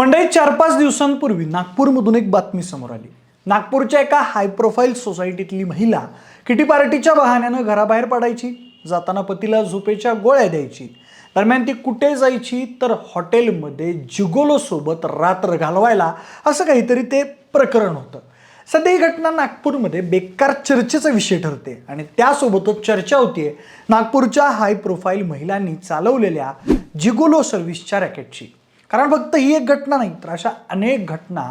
म्हणजे चार पाच दिवसांपूर्वी नागपूरमधून एक बातमी समोर आली. नागपूरच्या एका हाय प्रोफाईल सोसायटीतली महिला किटी पार्टीच्या बहाण्यानं घराबाहेर पडायची जाताना पतीला झोपेच्या गोळ्या द्यायची. दरम्यान ती कुठे जायची तर हॉटेलमध्ये जिगोलोसोबत रात्र घालवायला असं काहीतरी ते प्रकरण होतं. सध्या ही घटना नागपूरमध्ये बेकार चर्चेचा विषय ठरते आणि त्यासोबतच चर्चा होतीये नागपूरच्या हाय प्रोफाईल महिलांनी चालवलेल्या जिगोलो सर्व्हिसच्या रॅकेटची कारण फक्त ही एक घटना नाही तर अशा अनेक घटना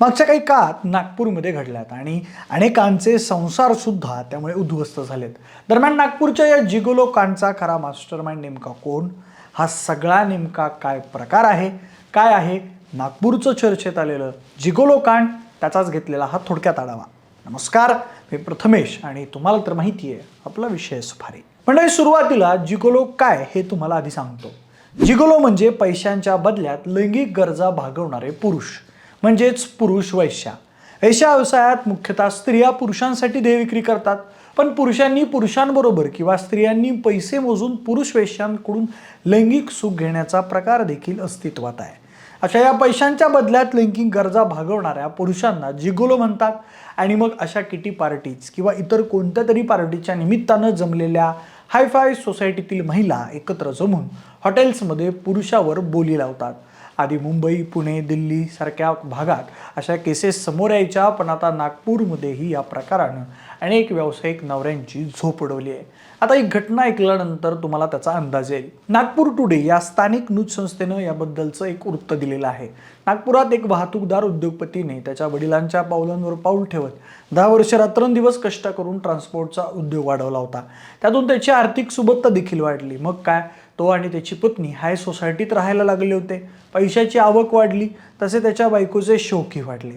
मागच्या काही काळात नागपूरमध्ये घडल्यात आणि अनेकांचे संसारसुद्धा त्यामुळे उद्ध्वस्त झालेत. दरम्यान नागपूरच्या या जिगोलो कांडचा खरा मास्टर माइंड नेमका कोण? हा सगळा नेमका काय प्रकार आहे? काय आहे? नागपूरचं चर्चेत आलेलं जिगोलो कांड त्याचाच घेतलेला हा थोडक्यात आढावा. नमस्कार मी प्रथमेश आणि तुम्हाला तर माहिती आहे आपला विषय सुपारी. म्हणजे सुरुवातीला जिगोलो काय हे तुम्हाला आधी सांगतो. जिगोलो म्हणजे पैशांच्या बदल्यात लैंगिक गरजा भागवणारे पुरुष म्हणजेच पुरुष वैश्या. वैश्या व्यवसायात मुख्यतः स्त्रिया पुरुषांसाठी देह विक्री करतात पण पुरुषांनी पुरुषांबरोबर किंवा स्त्रियांनी पैसे मोजून पुरुष वैश्यांकडून लैंगिक सुख घेण्याचा प्रकार देखील अस्तित्वात आहे. अशा या पैशांच्या बदल्यात लैंगिक गरजा भागवणाऱ्या पुरुषांना जिगोलो म्हणतात आणि मग अशा किटी पार्टीज किंवा इतर कोणत्या तरी पार्टीच्या निमित्तानं जमलेल्या हायफाय सोसायटीतील महिला एकत्र जमून हॉटेल्समध्ये पुरुषावर बोली लावतात. आधी मुंबई पुणे दिल्ली सारख्या भागात अशा केसेस समोर यायच्या पण आता नागपूरमध्येही या प्रकारानं अनेक व्यावसायिक नवऱ्यांची झोप उडवली आहे. आता ही घटना ऐकल्यानंतर तुम्हाला त्याचा अंदाज येईल. नागपूर टुडे या स्थानिक न्यूज संस्थेनं याबद्दलचं एक वृत्त दिलेलं आहे. नागपुरात एक वाहतूकदार उद्योगपतीने त्याच्या वडिलांच्या पावलांवर पाऊल ठेवत दहा वर्ष रात्रंदिवस कष्ट करून ट्रान्सपोर्टचा उद्योग वाढवला होता. त्यातून त्याची आर्थिक सुबत्ता देखील वाढली. मग काय? तो आणि त्याची पत्नी हाय सोसायटीत राहायला लागले होते. पैशाची आवक वाढली तसे त्याच्या बायकोचे शोकी वाढले.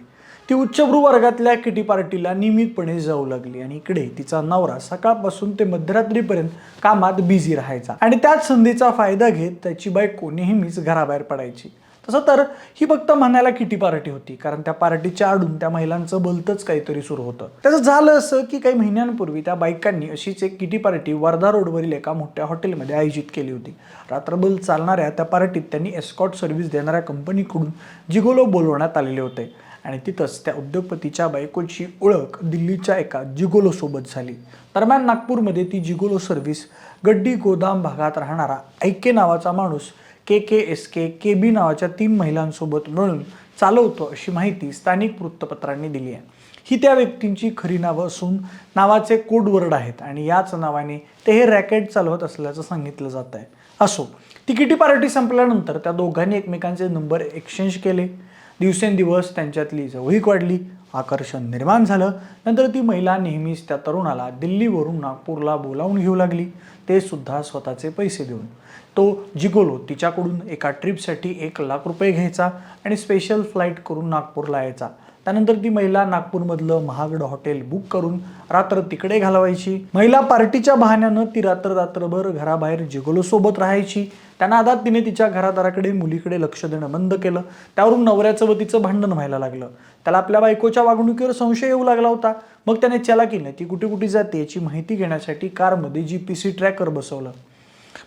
ती उच्चभ्रू वर्गातल्या किटी पार्टीला नियमितपणे जाऊ लागली आणि इकडे तिचा नवरा सकाळपासून ते मध्यरात्रीपर्यंत कामात बिझी राहायचा आणि त्याच संधीचा फायदा घेत त्याची बायको नेहमीच घराबाहेर पडायची. तसं तर ही फक्त म्हणायला किटी पार्टी होती कारण त्या पार्टीच्या आडून त्या महिलांचं भलतंच काहीतरी सुरू होतं. त्याचं झालं असं की काही महिन्यांपूर्वी त्या बायकांनी अशीच एक किटी पार्टी वर्धा रोडवरील एका मोठ्या हॉटेलमध्ये आयोजित केली होती. रात्रभर चालणाऱ्या त्या पार्टीत त्यांनी एस्कॉट सर्व्हिस देणाऱ्या कंपनीकडून जिगोलो बोलवण्यात आलेले होते. आणि तिथंच त्या उद्योगपतीच्या बायकोची ओळख दिल्लीच्या एका जिगोलोसोबत झाली. दरम्यान नागपूरमध्ये ती जिगोलो सर्व्हिस गड्डी गोदाम भागात राहणारा ऐके नावाचा माणूस के के एस के के बी नावाच्या तीन महिलांसोबत मिळून चालवतो अशी माहिती स्थानिक वृत्तपत्रांनी दिली आहे. ही त्या व्यक्तींची खरी नावं असून नावाचे कोडवर्ड आहेत आणि याच नावाने ते हे रॅकेट चालवत असल्याचं सांगितलं जात आहे. असो तिकिटी पार्टी संपल्यानंतर त्या दोघांनी एकमेकांचे नंबर एक्सचेंज केले. दिवसेंदिवस त्यांच्यातली जवळीक वाढली आकर्षण निर्माण झालं. नंतर ती महिला नेहमीच त्या तरुणाला दिल्लीवरून नागपूरला बोलावून घेऊ लागली. ते सुद्धा स्वतःचे पैसे देऊन. तो जिगोलो तिच्याकडून एका ट्रिपसाठी एक लाख रुपये घ्यायचा आणि स्पेशल फ्लाईट करून नागपूरला यायचा. त्यानंतर ती महिला नागपूरमधलं महागडं हॉटेल बुक करून रात्र तिकडे घालवायची. महिला पार्टीच्या बहाण्यानं ती रात्र रात्रभर घराबाहेर जिगोलो सोबत राहायची. त्यांना नादात तिने तिच्या घरादाराकडे मुलीकडे लक्ष देणं बंद केलं. त्यावरून नवऱ्याचं व तिचं भांडण व्हायला लागलं. त्याला आपल्या बायकोच्या वागणुकीवर संशय येऊ लागला होता. मग त्याने चलाकीने ती कुठे कुठे जाते याची माहिती घेण्यासाठी कारमध्ये जी पी सी ट्रॅकर बसवलं.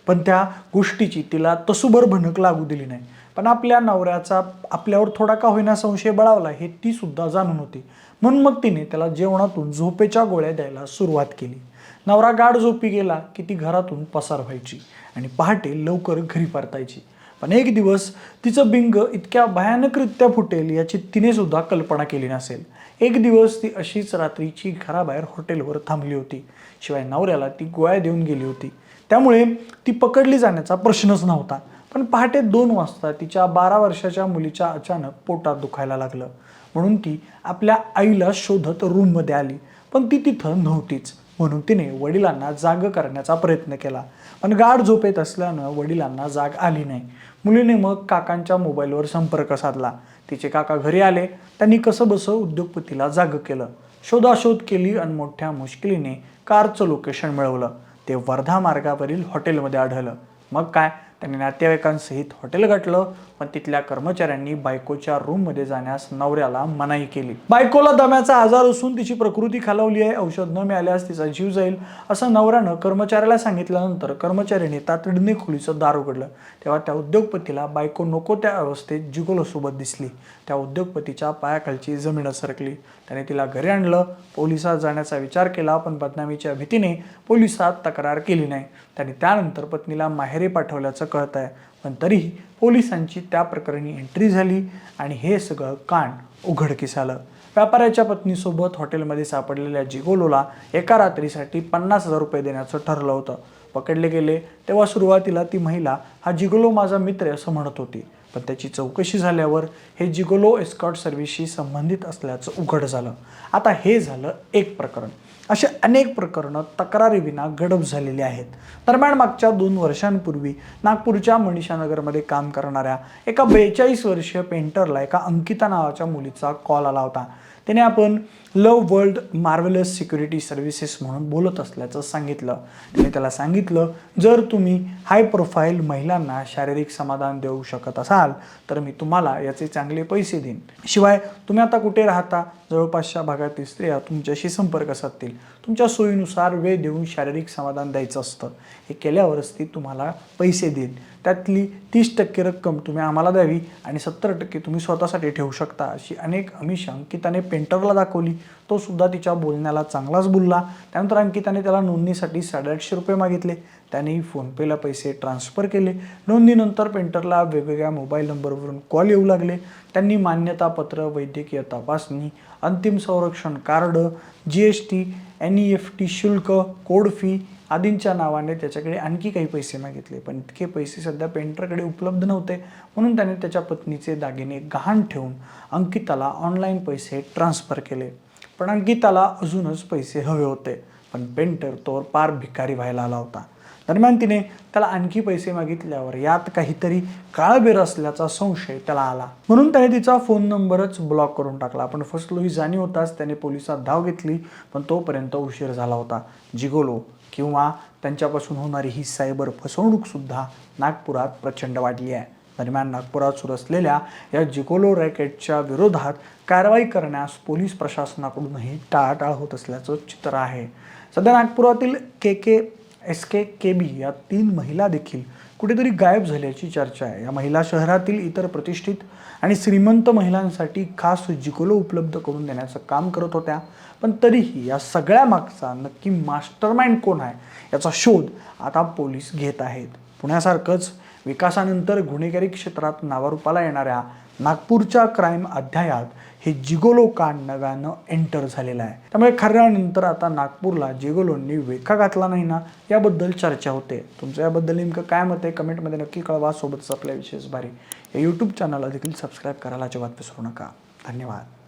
पण त्या गोष्टीची तिला तसुभर भनक लागू दिली नाही. पण आपल्या नवऱ्याचा आपल्यावर थोडा का होईना संशय बळावला हे ती सुद्धा जाणून होती. म्हणून मग तिने त्याला जेवणातून झोपेच्या गोळ्या द्यायला सुरुवात केली. नवरा गाढ झोपी गेला की ती घरातून पसार व्हायची आणि पहाटे लवकर घरी परतायची. पण एक दिवस तिचं बिंग इतक्या भयानकरित्या फुटेल याची तिने सुद्धा कल्पना केली नसेल. एक दिवस ती अशीच रात्रीची घराबाहेर हॉटेलवर थांबली होती. शिवाय नवऱ्याला ती गोळ्या देऊन गेली होती. त्यामुळे ती पकडली जाण्याचा प्रश्नच नव्हता. पण पहाटे दोन वाजता तिच्या बारा वर्षाच्या मुलीच्या अचानक पोटात दुखायला लागलं. म्हणून ती आपल्या आईला शोधत रूममध्ये आली. पण ती तिथं नव्हतीच. म्हणून तिने वडिलांना जाग करण्याचा प्रयत्न केला. पण गाढ झोपेत असल्यानं वडिलांना जाग आली नाही. मुलीने मग काकांच्या मोबाईलवर संपर्क साधला. तिचे काका घरी आले. त्यांनी कसं बसं उद्योगपतीला जाग केलं. शोधाशोध केली आणि मोठ्या मुश्किलीने कारचं लोकेशन मिळवलं. ते वर्धा मार्गावरील हॉटेलमध्ये आढळलं. मग काय? त्यांनी नातेवाईकांसहित हॉटेल गाठलं पण तिथल्या कर्मचाऱ्यांनी बायकोच्या रूममध्ये जाण्यास नवऱ्याला मनाई केली. बायकोला दम्याचा आजार असून तिची प्रकृती खालावली आहे औषध न मिळाल्यास तिचा जीव जाईल असं नवऱ्यानं कर्मचाऱ्याला सांगितल्यानंतर कर्मचाऱ्याने तातडीने खोलीचं दार उघडलं. तेव्हा त्या उद्योगपतीला बायको नको त्या अवस्थेत जिगोलोसोबत दिसली. त्या उद्योगपतीच्या पायाखालची जमीन सरकली. त्याने तिला घरी आणलं. पोलिसात जाण्याचा विचार केला पण बदनामीच्या भीतीने पोलिसात तक्रार केली नाही. त्याने त्यानंतर पत्नीला माहेरी पाठवल्याचं कळत आहे. पण तरीही पोलिसांची त्या प्रकरणी एंट्री झाली आणि हे सगळं कांड उघडकीस आलं. व्यापाऱ्याच्या पत्नीसोबत हॉटेलमध्ये सापडलेल्या जिगोलोला एका रात्रीसाठी पन्नास हजार रुपये देण्याचं ठरलं होतं. पकडले गेले. तेव्हा सुरुवातीला ती महिला हा जिगोलो माझा मित्र आहे असं म्हणत होती. पण त्याची चौकशी झाल्यावर हे जिगोलो एस्कॉट सर्व्हिसशी संबंधित असल्याचं उघड झालं. आता हे झालं एक प्रकरण. असे अनेक प्रकरणं तक्रारीविना गडप झालेली आहेत. दरम्यान मागच्या दोन वर्षांपूर्वी नागपूरच्या मनीषानगरमध्ये काम करणाऱ्या एका बेचाळीस वर्षीय पेंटरला एका अंकिता नावाच्या मुलीचा कॉल आला होता. त्याने आपण Love World Marvellous Security Services म्हणून बोलत असल्याचं सांगितलं. त्याने त्याला सांगितलं जर तुम्ही हाय प्रोफाईल महिलांना शारीरिक समाधान देऊ शकत असाल तर मी तुम्हाला याचे चांगले पैसे देईन. शिवाय तुम्ही आता कुठे राहता? जवळपासच्या भागातील स्त्रिया तुमच्याशी संपर्क साधतील. तुमच्या सोयीनुसार वेळ देऊन शारीरिक समाधान द्यायचं असतं. हे केल्यावरच ती तुम्हाला पैसे देईल. त्यातली तीस टक्के रक्कम तुम्ही आम्हाला द्यावी आणि सत्तर टक्के तुम्ही स्वतःसाठी ठेवू शकता अशी अनेक अमिषा अंकिताने पेंटरला दाखवली. तो सुद्धा तिच्या बोलण्याला चांगलाच बोलला. त्यानंतर अंकिताने त्याला नोंदणीसाठी साडेआठशे रुपये मागितले. त्यानेही फोनपेला पैसे ट्रान्सफर केले. नोंदणीनंतर पेंटरला वेगवेगळ्या मोबाईल नंबरवरून कॉल येऊ लागले. त्यांनी मान्यतापत्र वैद्यकीय तपासणी अंतिम संरक्षण card G S T N E F T शुल्क कोड फी आदींच्या नावाने त्याच्याकडे आणखी काही पैसे मागितले. पण इतके पैसे सध्या पेंटरकडे उपलब्ध नव्हते. म्हणून त्याने त्याच्या पत्नीचे दागिने गहाण ठेवून अंकिताला ऑनलाईन पैसे ट्रान्सफर केले. पण अंकिताला अजूनच पैसे हवे होते. पण पेंटर तोवर पार भिकारी व्हायला आला होता. दरम्यान तिने त्याला आणखी पैसे मागितल्यावर यात काहीतरी काळबेर असल्याचा संशय त्याला आला. म्हणून त्याने तिचा फोन नंबरच ब्लॉक करून टाकला. पण फसलो ही जाणीव होताच त्याने पोलिसात धाव घेतली पण तोपर्यंत उशीर झाला होता. जिगोलो किंवा त्यांच्यापासून होणारी ही सायबर फसवणूकसुद्धा नागपुरात प्रचंड वाढली आहे. दरम्यान नागपुरात सुरू असलेल्या या जिगोलो रॅकेटच्या विरोधात कारवाई करण्यास पोलीस प्रशासनाकडूनही टाळाटाळ होत असल्याचं चित्र आहे. सध्या नागपुरातील के के एस के के बी या तीन महिला देखील कुठेतरी गायब झाल्याची चर्चा आहे. या महिला शहरातील इतर प्रतिष्ठित आणि श्रीमंत महिलांसाठी खास जिकोलो उपलब्ध करून देण्याचं काम करत होत्या. पण तरीही या सगळ्या मागचा नक्की मास्टरमाइंड कोण आहे याचा शोध आता पोलीस घेत आहेत. पुण्यासारखंच विकासानंतर गुन्हेगारी क्षेत्रात नावारूपाला येणाऱ्या नागपूरच्या क्राईम अध्यायात हे जिगोलो कांड नव्यानं एंटर झालेलं आहे. त्यामुळे खऱ्यानंतर आता नागपूरला जिगोलोंनी वेखा घातला नाही ना याबद्दल चर्चा होते. तुमचं याबद्दल नेमकं काय मत आहे? कमेंटमध्ये नक्की कळवा. सोबतच आपल्या विशेष भारी या यूट्यूब चॅनलला देखील सबस्क्राईब करायला अजिबात विसरू नका. धन्यवाद.